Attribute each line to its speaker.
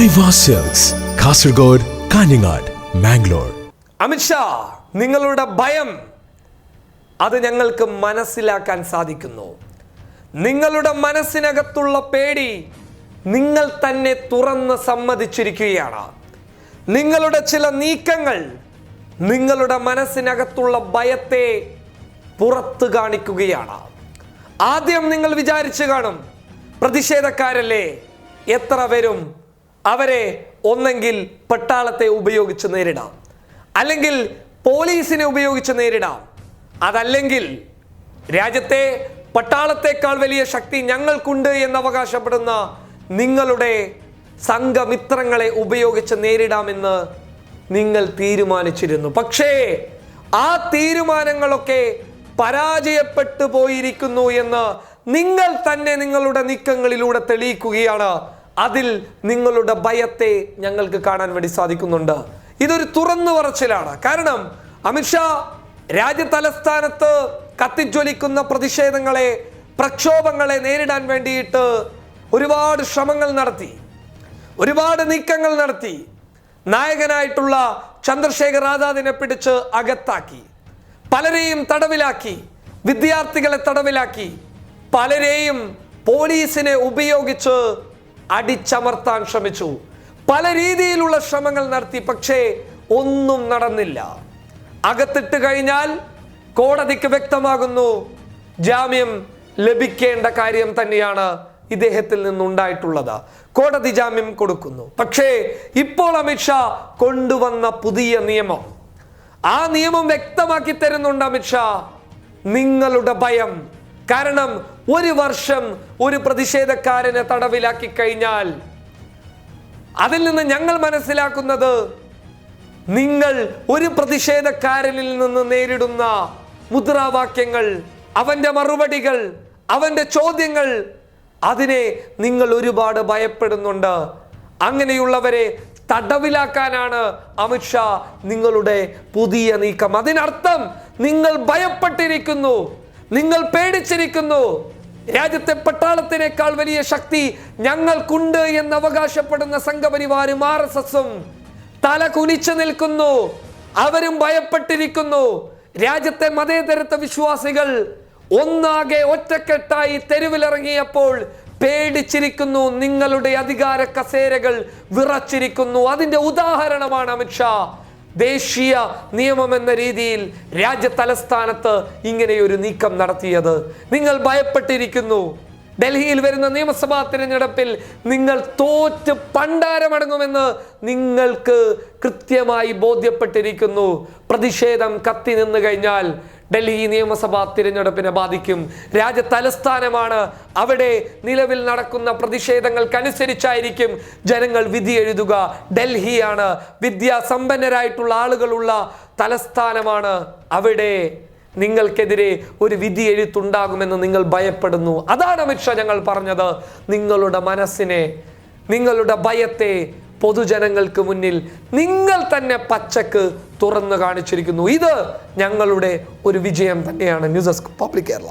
Speaker 1: Aiwa sales Kasaragod Kanhangad Mangalore
Speaker 2: Amit Shah നിങ്ങളുടെ ഭയം അത് ഞങ്ങൾക്ക് മനസ്സിലാക്കാൻ സാധിക്കുന്നു. നിങ്ങളുടെ മനസ്സിനകത്തുള്ള പേടി നിങ്ങൾ തന്നെ തുറന്ന് സമ്മതിച്ചിരിക്കുകയാണ്. നിങ്ങളുടെ ചില നീക്കങ്ങൾ നിങ്ങളുടെ മനസ്സിനകത്തുള്ള ഭയത്തെ പുറത്തു കാണിക്കുകയാണ്. ആദ്യം നിങ്ങൾ വിചാരിച്ചു കാണും പ്രതിഷേധക്കാരല്ലേ? എത്ര വരും അവരെ ഒന്നെങ്കിൽ പട്ടാളത്തെ ഉപയോഗിച്ച് നേരിടാം. അല്ലെങ്കിൽ പോലീസിനെ ഉപയോഗിച്ച് നേരിടാം. അതല്ലെങ്കിൽ രാജ്യത്തെ പട്ടാളത്തെക്കാൾ വലിയ ശക്തി ഞങ്ങൾക്കുണ്ട് എന്ന് അവകാശപ്പെടുന്ന നിങ്ങളുടെ സംഘമിത്രങ്ങളെ ഉപയോഗിച്ച് നേരിടാമെന്ന് നിങ്ങൾ തീരുമാനിച്ചിരുന്നു. പക്ഷേ ആ തീരുമാനങ്ങളൊക്കെ പരാജയപ്പെട്ടു പോയിരിക്കുന്നു എന്ന് നിങ്ങൾ തന്നെ നിങ്ങളുടെ നീക്കങ്ങളിലൂടെ തെളിയിക്കുകയാണ് അതിൽ നിങ്ങളുടെ ഭയത്തെ ഞങ്ങൾക്ക് കാണാൻ വേണ്ടി സാധിക്കുന്നുണ്ട്. ഇതൊരു തുറന്നു പറച്ചിലാണ്. കാരണം അമിത്ഷാ രാജ്യ തലസ്ഥാനത്ത് കത്തിജ്വലിക്കുന്ന പ്രതിഷേധങ്ങളെ പ്രക്ഷോഭങ്ങളെ നേരിടാൻ വേണ്ടിയിട്ട് ഒരുപാട് ശ്രമങ്ങൾ നടത്തി. ഒരുപാട് നീക്കങ്ങൾ നടത്തി. നായകനായിട്ടുള്ള ചന്ദ്രശേഖർ ആസാദിനെ പിടിച്ച് അകത്താക്കി. പലരെയും തടവിലാക്കി. വിദ്യാർത്ഥികളെ തടവിലാക്കി. പലരെയും പോലീസിനെ ഉപയോഗിച്ച് അടിച്ചമർത്താൻ ശ്രമിച്ചു. പല രീതിയിലുള്ള ശ്രമങ്ങൾ നടത്തി പക്ഷേ ഒന്നും നടന്നില്ല. അകത്തിട്ട് കഴിഞ്ഞാൽ കോടതിക്ക് വ്യക്തമാകുന്നു ജാമ്യം ലഭിക്കേണ്ട കാര്യം തന്നെയാണ് ഇദ്ദേഹത്തിൽ നിന്നുണ്ടായിട്ടുള്ളത്. കോടതി ജാമ്യം കൊടുക്കുന്നു. പക്ഷേ ഇപ്പോൾ അമിത്ഷാ കൊണ്ടുവന്ന പുതിയ നിയമം. ആ നിയമം വ്യക്തമാക്കി തരുന്നുണ്ട് അമിത്ഷാ നിങ്ങളുടെ ഭയം കാരണം ഒരു വർഷം ഒരു പ്രതിഷേധക്കാരനെ തടവിലാക്കി കഴിഞ്ഞാൽ അതിൽ നിന്ന് ഞങ്ങൾ മനസ്സിലാക്കുന്നത് നിങ്ങൾ ഒരു പ്രതിഷേധക്കാരനിൽ നിന്ന് നേരിടുന്ന മുദ്രാവാക്യങ്ങൾ അവന്റെ മറുപടികൾ അവന്റെ ചോദ്യങ്ങൾ അതിനെ നിങ്ങൾ ഒരുപാട് ഭയപ്പെടുന്നുണ്ട്. അങ്ങനെയുള്ളവരെ തടവിലാക്കാനാണ് അമിത്ഷാ നിങ്ങളുടെ പുതിയ നീക്കം. അതിനർത്ഥം നിങ്ങൾ ഭയപ്പെട്ടിരിക്കുന്നു. നിങ്ങൾ പേടിച്ചിരിക്കുന്നു. രാജ്യത്തെ പട്ടാളത്തിനേക്കാൾ വലിയ ശക്തി ഞങ്ങൾക്കുണ്ട് എന്ന് അവകാശപ്പെടുന്ന സംഘപരിവാരും ആർ എസ് എസും തല കുനിച്ചു നിൽക്കുന്നു. അവരും ഭയപ്പെട്ടിരിക്കുന്നു. രാജ്യത്തെ മതേതരത്വ വിശ്വാസികൾ ഒന്നാകെ ഒറ്റക്കെട്ടായി തെരുവിലിറങ്ങിയപ്പോൾ പേടിച്ചിരിക്കുന്നു. നിങ്ങളുടെ അധികാര കസേരകൾ വിറച്ചിരിക്കുന്നു. അതിന്റെ ഉദാഹരണമാണ് അമിത്ഷാ ദേശീയ നിയമമെന്ന രീതിയിൽ രാജ്യ തലസ്ഥാനത്ത് ഇങ്ങനെയൊരു നീക്കം നടത്തിയത്. നിങ്ങൾ ഭയപ്പെട്ടിരിക്കുന്നു. ഡൽഹിയിൽ വരുന്ന നിയമസഭാ തിരഞ്ഞെടുപ്പിൽ നിങ്ങൾ തോറ്റ് പണ്ടാരമടങ്ങുമെന്ന് നിങ്ങൾക്ക് കൃത്യമായി ബോധ്യപ്പെട്ടിരിക്കുന്നു. പ്രതിഷേധം കത്തി നിന്ന് കഴിഞ്ഞാൽ ഡൽഹി നിയമസഭാ തിരഞ്ഞെടുപ്പിനെ ബാധിക്കും. രാജ്യ തലസ്ഥാനമാണ്. അവിടെ നിലവിൽ നടക്കുന്ന പ്രതിഷേധങ്ങൾക്കനുസരിച്ചായിരിക്കും ജനങ്ങൾ വിധി എഴുതുക. ഡൽഹിയാണ്. വിദ്യാസമ്പന്നരായിട്ടുള്ള ആളുകളുള്ള തലസ്ഥാനമാണ്. അവിടെ നിങ്ങൾക്കെതിരെ ഒരു വിധി എഴുത്തുണ്ടാകുമെന്ന് നിങ്ങൾ ഭയപ്പെടുന്നു. അതാണ് അമിത്ഷാ ഞങ്ങൾ പറഞ്ഞത്. നിങ്ങളുടെ മനസ്സിനെ നിങ്ങളുടെ ഭയത്തെ പൊതുജനങ്ങൾക്ക് മുന്നിൽ നിങ്ങൾ തന്നെ പച്ചക്ക് തുറന്നു കാണിച്ചിരിക്കുന്നു. ഇത് ഞങ്ങളുടെ ഒരു വിജയം തന്നെയാണ്. News desk public Kerala.